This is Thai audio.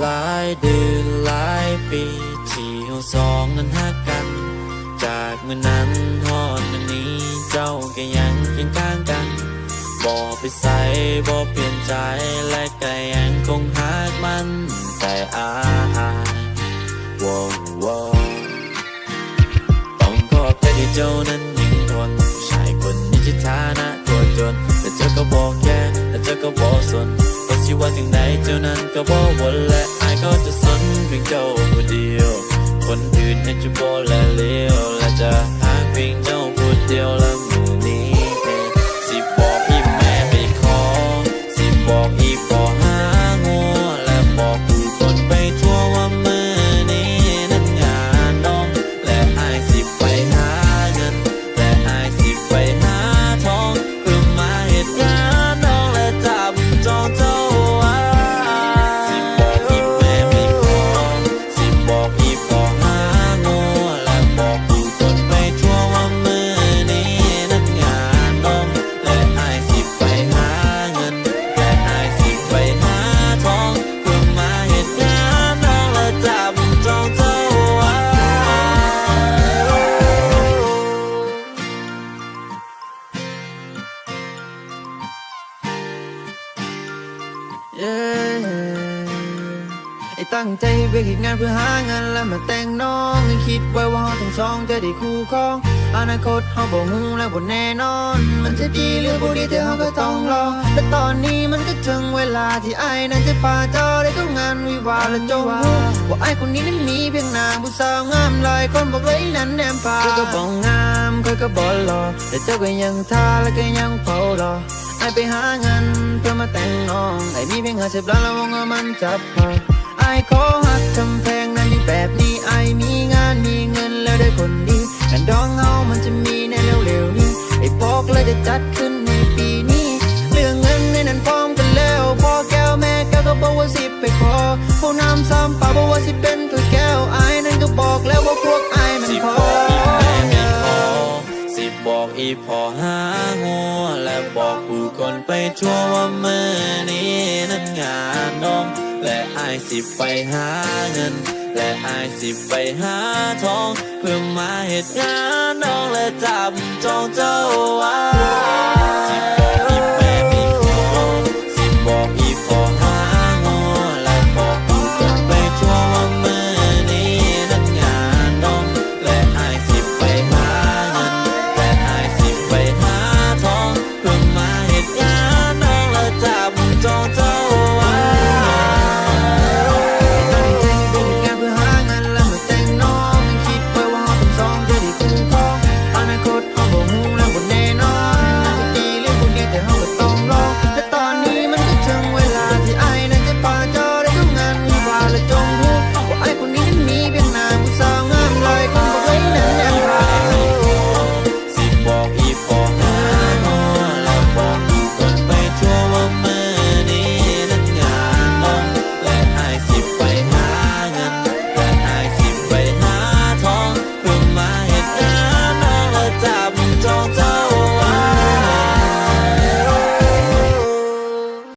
หลายเดือนหลายปีที่เราสองนั้นหักกัน จากเมื่อนั้นทอดนั้นนี้เจ้าก็ยังเคียงข้างกันบอกไปใส่บอกเปลี่ยนใจและก็ยังคงหักมันแต่อายว้าวว้าวต้องขอบใจที่เจ้านั้นยังทนชายคนนี้ที่ฐานะตัวจนแต่เจ้าก็บอกแค่แต่เจ้าก็บอกสนว่า สิว่าถึงไหนเจ้านั้นก็บอกวนและอายก็จะสนเพียงเจ้าผู้เดียว คนอื่นให้จะบอกและเลี้ ไอ้ตั้งใจไปคิดงานเพื่อหาเงินแล้วมาแต่งน้องให้คิดไว้ว่าเราทั้งสองจะได้คู่ครอง อนาคตเราบ่ฮู้และบ่แน่นอน มันจะดีหรือบ่ดีแต่เราก็ต้องรอและตอนนี้มันก็ถึงเวลาที่ไอ้นั้นจะพาเจ้าได้เข้างานวิวาและจงรู้ว่าไอ้คนนี้นั้นมีเพียงนางผู้สาวงามหลายคนบอกเลยนั้นแนมพาเธอก็บอกงามเคยก็บอกหล่อแต่เจ้าก็ยังท่าและก็ยังเฝ้ารอ ไอไปหาเงินเพื่อมาแต่งน้องไอมีเพียงห้าสิบล้านแล้ววงเงินมันจับพอไอขอหักกำแพงนั้นอยู่แบบนี้ไอมีงานมีเงินแล้วได้คนดีกันดองเฮามันจะมีในเร็วๆนี้ไอบอกเลยจะจัดขึ้นในปีนี้ เรื่องเงินในนั้นพร้อมกันแล้วพ่อแก้วแม่แก้วก็บอกว่าสิบไปขอผู้นำซ้ำป่าบอกว่าสิเป็นตัวแก้วไอนั้นก็บอกแล้วว่า พอหาหัวและบอกผู้คนไปทั่วว่ามือนี้นั้นงานน้อง และอายสิไปหาเงิน และอายสิไปหาทอง เพื่อมาเหตุงานน้องและจับจองเจ้าไว้